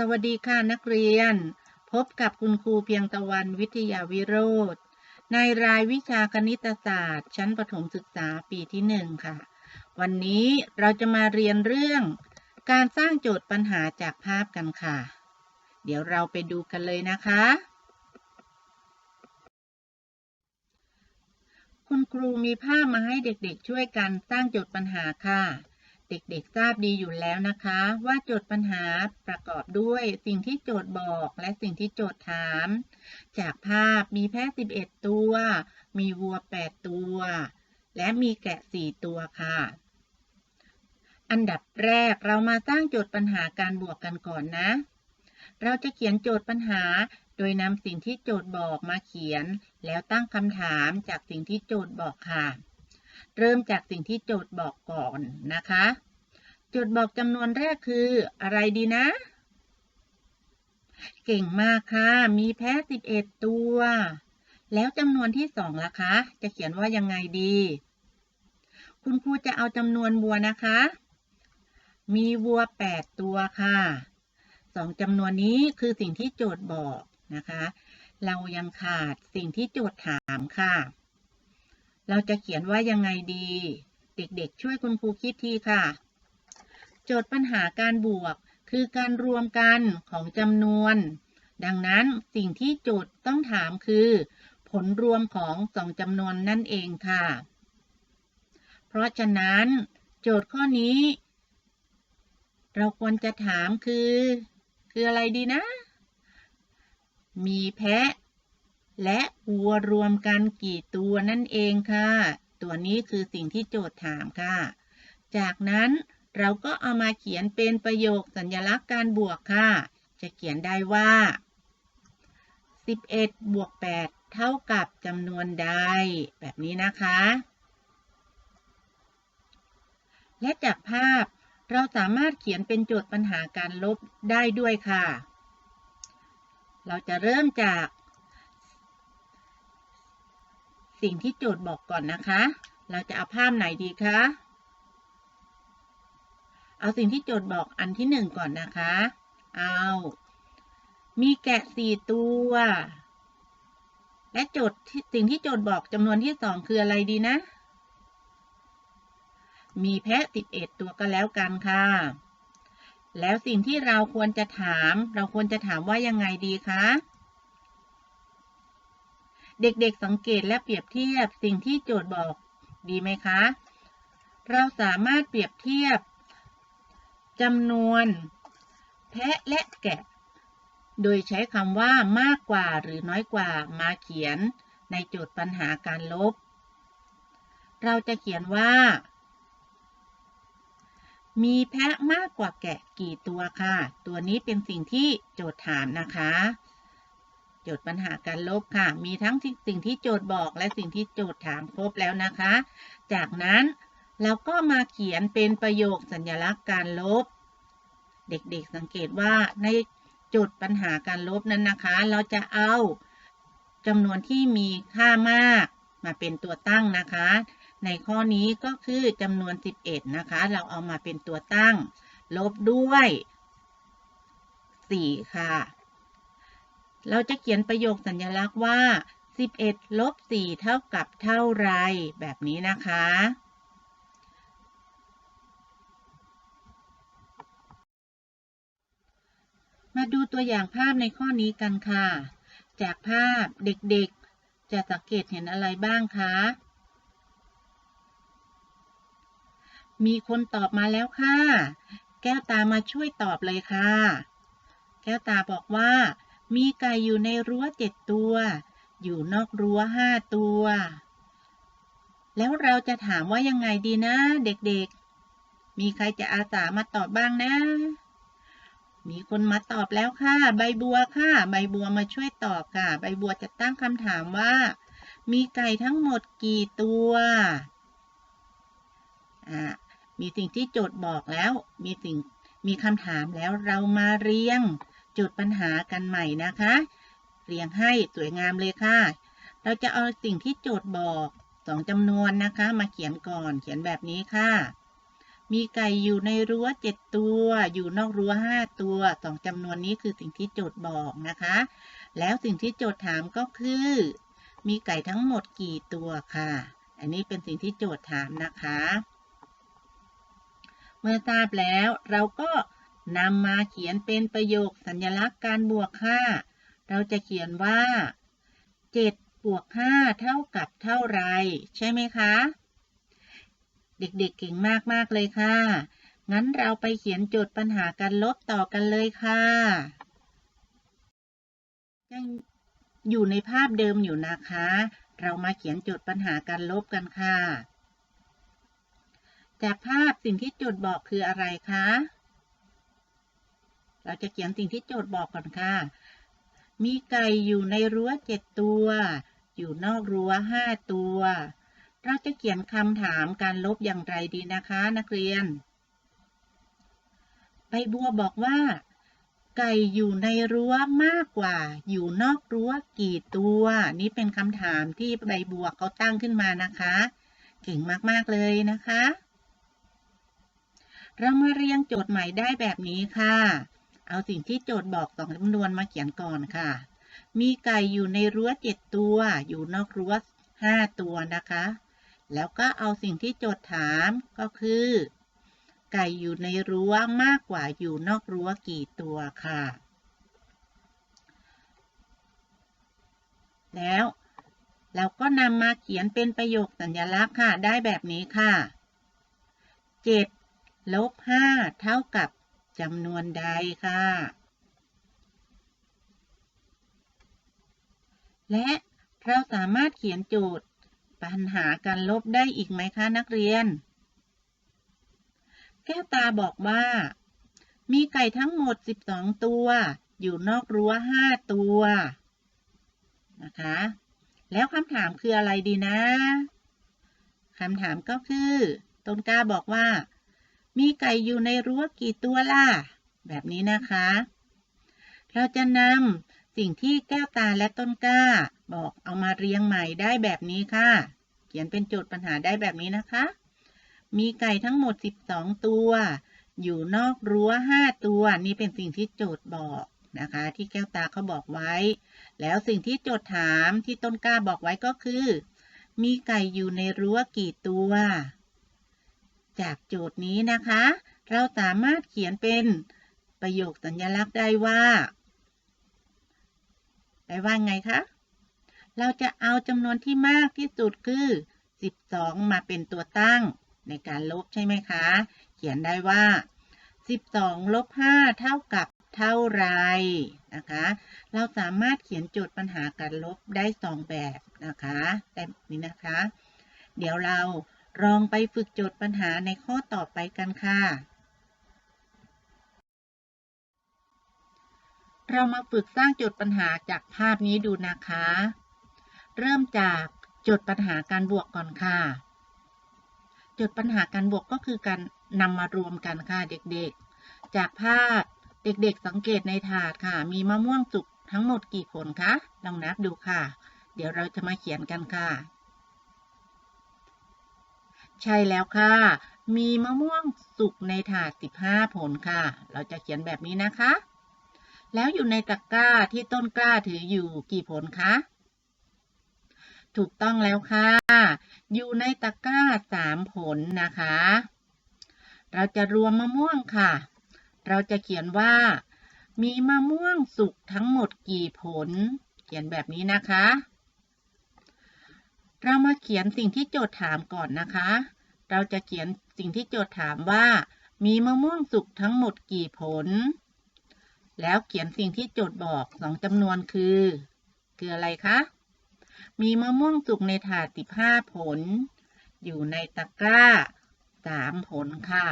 สวัสดีค่ะนักเรียน พบกับคุณครูเพียงตะวันวิทยาวิโรธในรายวิชาคณิตศาสตร์ ชั้นประถมศึกษาปีที่หนึ่งค่ะ วันนี้เราจะมาเรียนเรื่อง การสร้างโจทย์ปัญหาจากภาพกันค่ะ เดี๋ยวเราไปดูกันเลยนะคะ คุณครูมีภาพมาให้เด็กๆช่วยกันสร้างโจทย์ปัญหาค่ะ เด็กๆทราบดีอยู่แล้วนะคะ ว่าโจทย์ปัญหาประกอบด้วยสิ่งที่โจทย์บอกและสิ่งที่โจทย์ถาม จากภาพมีแพะ 11 ตัว มีวัว 8 ตัว และมีแกะ 4 ตัวค่ะ อันดับแรกเรามาสร้างโจทย์ปัญหาการบวกกันก่อนนะ เราจะเขียนโจทย์ปัญหาโดยนำสิ่งที่โจทย์บอกมาเขียน แล้วตั้งคำถามจากสิ่งที่โจทย์บอกค่ะ เริ่มจากสิ่งที่โจทย์บอกก่อนนะคะ โจทย์บอกจำนวนแรกคืออะไรดีนะ เก่งมากค่ะ มีแพะ11ตัว แล้วจำนวนที่สองล่ะคะ จะเขียนว่ายังไงดี คุณครูจะเอาจำนวนวัวนะคะ มีวัว8ตัวค่ะสองจำนวนนี้คือสิ่งที่โจทย์บอกนะคะ เรายังขาดสิ่งที่โจทย์ถามค่ะ เราจะเขียนว่ายังไงดี เด็กๆ ช่วยคุณครูคิดทีค่ะ โจทย์ปัญหาการบวกคือการรวมกันของจำนวน ดังนั้นสิ่งที่โจทย์ต้องถามคือ ผลรวมของสองจำนวนนั่นเองค่ะ เพราะฉะนั้นโจทย์ข้อนี้ เราควรจะถามคือ คืออะไรดีนะ มีแพะ และวัวรวมกันกี่ตัวนั่นเองค่ะ ตัวนี้คือสิ่งที่โจทย์ถามค่ะ จากนั้นเราก็เอามาเขียนเป็นประโยคสัญลักษณ์การบวกค่ะ จะเขียนได้ว่า 11 บวก 8 เท่ากับจำนวนใด แบบนี้นะคะ และจากภาพเราสามารถเขียนเป็นโจทย์ปัญหาการลบได้ด้วยค่ะ เราจะเริ่มจาก สิ่งที่โจทย์บอกก่อนนะคะ เราจะเอาภาพไหนดีคะ เอาสิ่งที่โจทย์บอกอันที่หนึ่งก่อนนะคะ เอา มีแกะสี่ตัว และโจทย์สิ่งที่โจทย์บอกจำนวนที่สองคืออะไรดีนะ มีแพะสิบเอ็ดตัวก็แล้วกันค่ะ แล้วสิ่งที่เราควรจะถาม เราควรจะถามว่ายังไงดีคะ เด็กๆสังเกตและเปรียบเทียบสิ่งที่โจทย์บอกดีไหมคะ เราสามารถเปรียบเทียบจำนวน แพะและแกะ โดยใช้คำว่ามากกว่าหรือน้อยกว่ามาเขียนในโจทย์ปัญหาการลบ เราจะเขียนว่า มีแพะมากกว่าแกะกี่ตัวค่ะ ตัวนี้เป็นสิ่งที่โจทย์ถามนะคะ จทย์ปัญหาการลบค่ะ มีทั้งสิ่งที่โจทย์บอกและสิ่งที่โจทย์ถามครบแล้วนะคะ จากนั้นเราก็มาเขียนเป็นประโยคสัญลักษณ์การลบ เด็กๆสังเกตว่าในโจทย์ปัญหาการลบนั้นนะคะ เราจะเอาจำนวนที่มีค่ามากมาเป็นตัวตั้งนะคะ ในข้อนี้ก็คือจำนวน 11 นะคะ เราเอามาเป็นตัวตั้ง ลบด้วย 4 ค่ะ เราจะเขียนประโยคสัญลักษณ์ว่า 11 ลบ 4 เท่ากับเท่าไร แบบนี้นะคะ มาดูตัวอย่างภาพในข้อนี้กันค่ะ จากภาพเด็กๆ จะสังเกตเห็นอะไรบ้างคะ มีคนตอบมาแล้วค่ะ แก้วตามาช่วยตอบเลยค่ะ แก้วตาบอกว่า มีไก่อยู่ในรั้วเจ็ดตัว อยู่นอกรั้วห้าตัว แล้วเราจะถามว่ายังไงดีนะ เด็กๆ มีใครจะอาสามาตอบบ้างนะ มีคนมาตอบแล้วค่ะ ใบบัวค่ะ ใบบัวมาช่วยตอบค่ะ ใบบัวจะตั้งคำถามว่า มีไก่ทั้งหมดกี่ตัวอ่ามีสิ่งที่โจทย์บอกแล้ว มีสิ่งมีคำถามแล้วเรามาเรียง จทย์ปัญหากันใหม่นะคะ เรียงให้สวยงามเลยค่ะ เราจะเอาสิ่งที่โจทย์บอกสองจำนวนนะคะ มาเขียนก่อนเขียนแบบนี้ค่ะ มีไก่อยู่ในรั้วเจ็ดตัว อยู่นอกรั้วห้าตัวสองจำนวนนี้คือสิ่งที่โจทย์บอกนะคะ แล้วสิ่งที่โจทย์ถามก็คือ มีไก่ทั้งหมดกี่ตัวค่ะ อันนี้เป็นสิ่งที่โจทย์ถามนะคะ เมื่อทราบแล้วเราก็ นำมาเขียนเป็นประโยคสัญลักษณ์การบวกค่า เราจะเขียนว่า 7 บวก 5 เท่ากับเท่าไร ใช่ไหมคะ เด็กๆเเก่งมาก ๆ เลยค่ะ งั้นเราไปเขียนโจทย์ปัญหาการลบต่อกันเลยค่ะ ยังอยู่ในภาพเดิมอยู่นะคะ เรามาเขียนโจทย์ปัญหาการลบกันค่ะ จากภาพสิ่งที่โจทย์บอกคืออะไรคะ เราจะเขียนสิ่งที่โจทย์บอกก่อนค่ะ มีไก่อยู่ในรั้วเจ็ดตัว อยู่นอกรั้วห้าตัว เราจะเขียนคำถามการลบอย่างไรดีนะคะ นักเรียน ใบบัวบอกว่า ไก่อยู่ในรั้วมากกว่า อยู่นอกรั้วกี่ตัว นี่เป็นคำถามที่ใบบัวเขาตั้งขึ้นมานะคะ เก่งมากๆเลยนะคะ เรามาเรียงโจทย์ใหม่ได้แบบนี้ค่ะ เอาสิ่งที่โจทย์บอกสองจำนวนมาเขียนก่อนค่ะ มีไก่อยู่ในรั้วเจ็ดตัว อยู่นอกรั้วห้าตัวนะคะ แล้วก็เอาสิ่งที่โจทย์ถามก็คือ ไก่อยู่ในรั้วมากกว่าอยู่นอกรั้วกี่ตัวค่ะ แล้วเราก็นำมาเขียนเป็นประโยคสัญลักษณ์ค่ะ ได้แบบนี้ค่ะ 7 ลบ 5 เท่ากับ จำนวนใดค่ะ และเราสามารถเขียนโจทย์ ปัญหาการลบได้อีกไหมคะนักเรียน แก้วตาบอกว่า มีไก่ทั้งหมด 12 ตัว อยู่นอกรั้ว 5 ตัวนะคะ แล้วคำถามคืออะไรดีนะคำถามก็คือ ต้นกล้าบอกว่า มีไก่อยู่ในรั้วกี่ตัวล่ะ แบบนี้นะคะ เราจะนำสิ่งที่แก้วตาและต้นกล้า บอกเอามาเรียงใหม่ได้แบบนี้ค่ะ เขียนเป็นโจทย์ปัญหาได้แบบนี้นะคะ มีไก่ทั้งหมด 12 ตัว อยู่นอกรั้ว 5 ตัว นี่เป็นสิ่งที่โจทย์บอกนะคะ ที่แก้วตาเขาบอกไว้ แล้วสิ่งที่โจทย์ถามที่ต้นกล้าบอกไว้ก็คือ มีไก่อยู่ในรั้วกี่ตัว จากโจทย์นี้นะคะ เราสามารถเขียนเป็นประโยคสัญลักษณ์ได้ว่าได้ว่าไงคะ เราจะเอาจำนวนที่มากที่สุดคือ 12 มาเป็นตัวตั้งในการลบใช่ไหมคะ เขียนได้ว่า 12 ลบ 5 เท่ากับเท่าไรนะคะ เราสามารถเขียนโจทย์ปัญหาการลบได้ 2 แบบนะคะ แบบนี้นะคะ เดี๋ยวเรา ลองไปฝึกโจทย์ปัญหาในข้อต่อไปกันค่ะ เรามาฝึกสร้างโจทย์ปัญหาจากภาพนี้ดูนะคะ เริ่มจากโจทย์ปัญหาการบวกก่อนค่ะ โจทย์ปัญหาการบวกก็คือการนำมารวมกันค่ะเด็กๆ จากภาพเด็กๆสังเกตในถาดค่ะ มีมะม่วงสุกทั้งหมดกี่ผลคะ ลองนับดูค่ะ เดี๋ยวเราจะมาเขียนกันค่ะ ใช่แล้วค่ะ มีมะม่วงสุกในถาด 15 ผลค่ะ เราจะเขียนแบบนี้นะคะ แล้วอยู่ในตะกร้าที่ต้นกล้าถืออยู่กี่ผลคะ ถูกต้องแล้วค่ะ อยู่ในตะกร้า 3 ผลนะคะ เราจะรวมมะม่วงค่ะ เราจะเขียนว่า มีมะม่วงสุกทั้งหมดกี่ผล เขียนแบบนี้นะคะ เรามาเขียนสิ่งที่โจทย์ถามก่อนนะคะ เราจะเขียนสิ่งที่โจทย์ถามว่า มีมะม่วงสุกทั้งหมดกี่ผล แล้วเขียนสิ่งที่โจทย์บอกสองจำนวนคือ คืออะไรคะ มีมะม่วงสุกในถาด15ผล อยู่ในตะกร้า3ผลค่ะ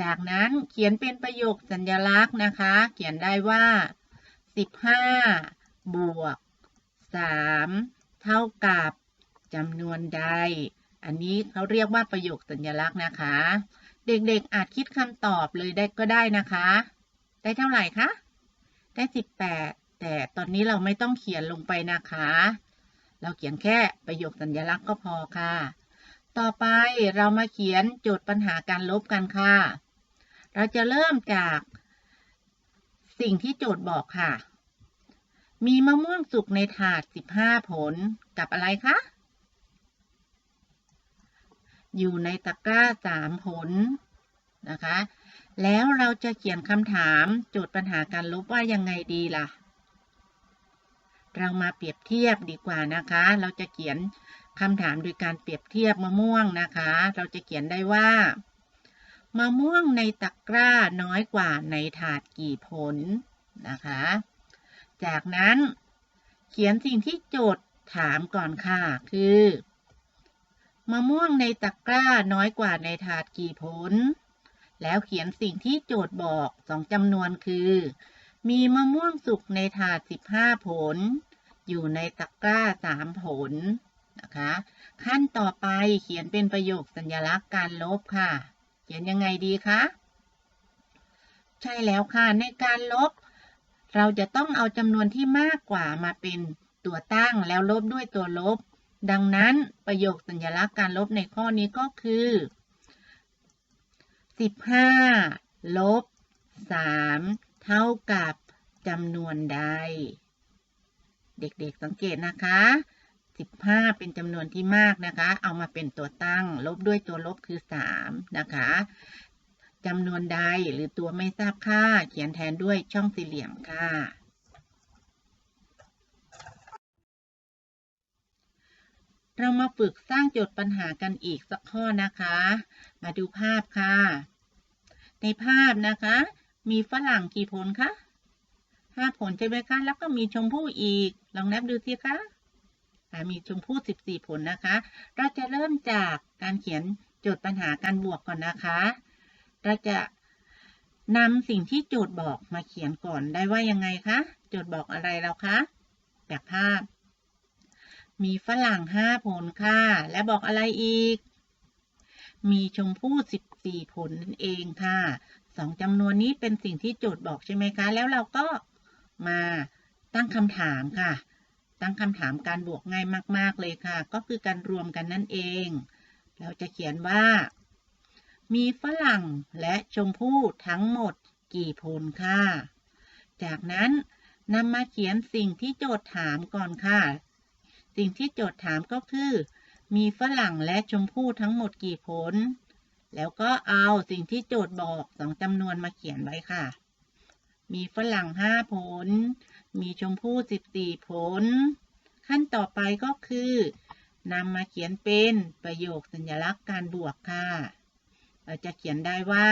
จากนั้นเขียนเป็นประโยคสัญลักษณ์นะคะ เขียนได้ว่า15บวก3เท่ากับ จำนวนใด อันนี้เขาเรียกว่าประโยคสัญลักษณ์นะคะ เด็กๆอาจคิดคำตอบเลยได้ก็ได้นะคะ ได้เท่าไหร่คะ ได้ 18 แต่ตอนนี้เราไม่ต้องเขียนลงไปนะคะ เราเขียนแค่ประโยคสัญลักษณ์ก็พอค่ะ ต่อไปเรามาเขียนโจทย์ปัญหาการลบกันค่ะ เราจะเริ่มจากสิ่งที่โจทย์บอกค่ะ มีมะม่วงสุกในถาด 15 ผล กับอะไรคะ อยู่ในตะกร้า3ผลนะคะ แล้วเราจะเขียนคำถามโจทย์ปัญหาการลบว่ายังไงดีล่ะ เรามาเปรียบเทียบดีกว่านะคะ เราจะเขียนคำถามโดยการเปรียบเทียบมะม่วงนะคะ เราจะเขียนได้ว่ามะม่วงในตะกร้าน้อยกว่าในถาดกี่ผลนะคะ จากนั้นเขียนสิ่งที่โจทย์ถามก่อนค่ะ คือ มะม่วงในตะกร้าน้อยกว่าในถาดกี่ผล แล้วเขียนสิ่งที่โจทย์บอกสองจำนวนคือ มีมะม่วงสุกในถาด 15 ผล อยู่ในตะกร้า 3 ผลนะคะ ขั้นต่อไปเขียนเป็นประโยคสัญลักษณ์การลบค่ะ เขียนยังไงดีคะ ใช่แล้วค่ะ ในการลบ เราจะต้องเอาจำนวนที่มากกว่ามาเป็นตัวตั้งแล้วลบด้วยตัวลบ ดังนั้นประโยคสัญลักษณ์การลบในข้อนี้ก็คือ 15 ลบ 3 เท่ากับจำนวนใด เด็กๆสังเกตนะคะ 15 เป็นจำนวนที่มากนะคะ เอามาเป็นตัวตั้ง ลบด้วยตัวลบคือ 3 นะคะจำนวนใดหรือตัวไม่ทราบค่า เขียนแทนด้วยช่องสี่เหลี่ยมค่ะ เรามาฝึกสร้างโจทย์ปัญหากันอีกสักข้อนะคะ มาดูภาพค่ะ ในภาพนะคะ มีฝรั่งกี่ผลคะห้าผลใช่ไหมคะ แล้วก็มีชมพู่อีก ลองนับดูสิคะมีชมพู่สิบสี่ผลนะคะ เราจะเริ่มจากการเขียนโจทย์ปัญหาการบวกก่อนนะคะ เราจะนำสิ่งที่โจทย์บอกมาเขียนก่อนได้ว่ายังไงคะ โจทย์บอกอะไรเราคะ แบบภาพ มีฝรั่งห้าผลค่ะ และบอกอะไรอีก มีชมพู่สิบสี่ผลนั่นเองค่ะสองจำนวนนี้เป็นสิ่งที่โจทย์บอกใช่ไหมคะ แล้วเราก็มาตั้งคำถามค่ะ ตั้งคำถามการบวกง่ายมาก ๆ เลยค่ะ ก็คือการรวมกันนั่นเอง เราจะเขียนว่า มีฝรั่งและชมพู่ทั้งหมดกี่ผลค่ะ จากนั้นนำมาเขียนสิ่งที่โจทย์ถามก่อนค่ะ สิ่งที่โจทย์ถามก็คือ มีฝรั่งและชมพู่ทั้งหมดกี่ผล แล้วก็เอาสิ่งที่โจทย์บอกสองจำนวนมาเขียนไว้ค่ะ มีฝรั่งห้าผล มีชมพู่สิบสี่ผล ขั้นต่อไปก็คือนำมาเขียนเป็นประโยคสัญลักษณ์การบวกค่ะ เราจะเขียนได้ว่า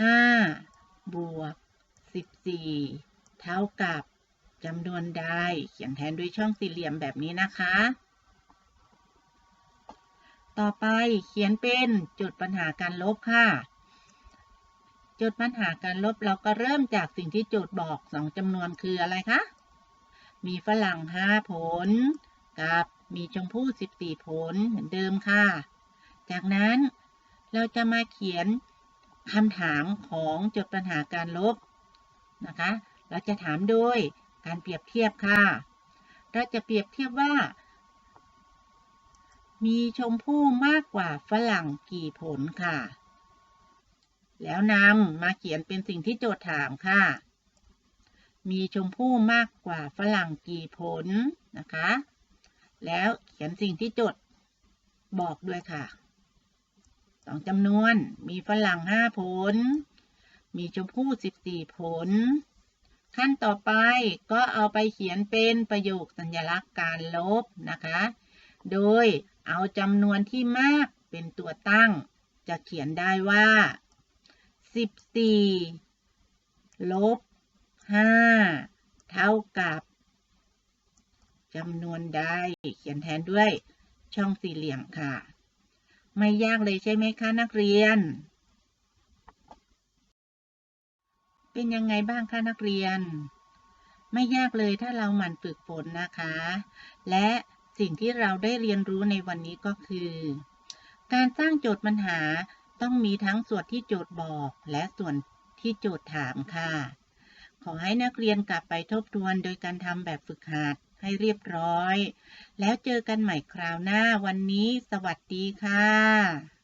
ห้าบวกสิบสี่เท่ากับ จำนวนใด เขียนแทนด้วยช่องสี่เหลี่ยมแบบนี้นะคะ ต่อไปเขียนเป็นโจทย์ปัญหาการลบค่ะโจทย์ปัญหาการลบเราก็เริ่มจากสิ่งที่โจทย์บอกสองจำนวนคืออะไรคะ มีฝรั่งห้าผล กับมีชมพู่สิบสี่ผลเหมือนเดิมค่ะ จากนั้นเราจะมาเขียนคำถามของโจทย์ปัญหาการลบนะคะ เราจะถามโดย การเปรียบเทียบค่ะ เราจะเปรียบเทียบว่า มีชมพู่มากกว่าฝรั่งกี่ผลค่ะ แล้วนำมาเขียนเป็นสิ่งที่โจทย์ถามค่ะ มีชมพู่มากกว่าฝรั่งกี่ผลนะคะ แล้วเขียนสิ่งที่โจทย์บอกด้วยค่ะสองจำนวน มีฝรั่งห้าผล มีชมพู่สิบสี่ผล ขั้นต่อไปก็เอาไปเขียนเป็นประโยคสัญลักษณ์การลบนะคะ โดยเอาจำนวนที่มากเป็นตัวตั้ง จะเขียนได้ว่า 14 ลบ 5 เท่ากับจำนวนใดเขียนแทนด้วยช่องสี่เหลี่ยมค่ะ ไม่ยากเลยใช่ไหมคะนักเรียน เป็นยังไงบ้างคะนักเรียน ไม่ยากเลยถ้าเราหมั่นฝึกฝนนะคะ และสิ่งที่เราได้เรียนรู้ในวันนี้ก็คือ การสร้างโจทย์ปัญหาต้องมีทั้งส่วนที่โจทย์บอกและส่วนที่โจทย์ถามค่ะ ขอให้นักเรียนกลับไปทบทวนโดยการทำแบบฝึกหัดให้เรียบร้อย แล้วเจอกันใหม่คราวหน้าวันนี้ สวัสดีค่ะ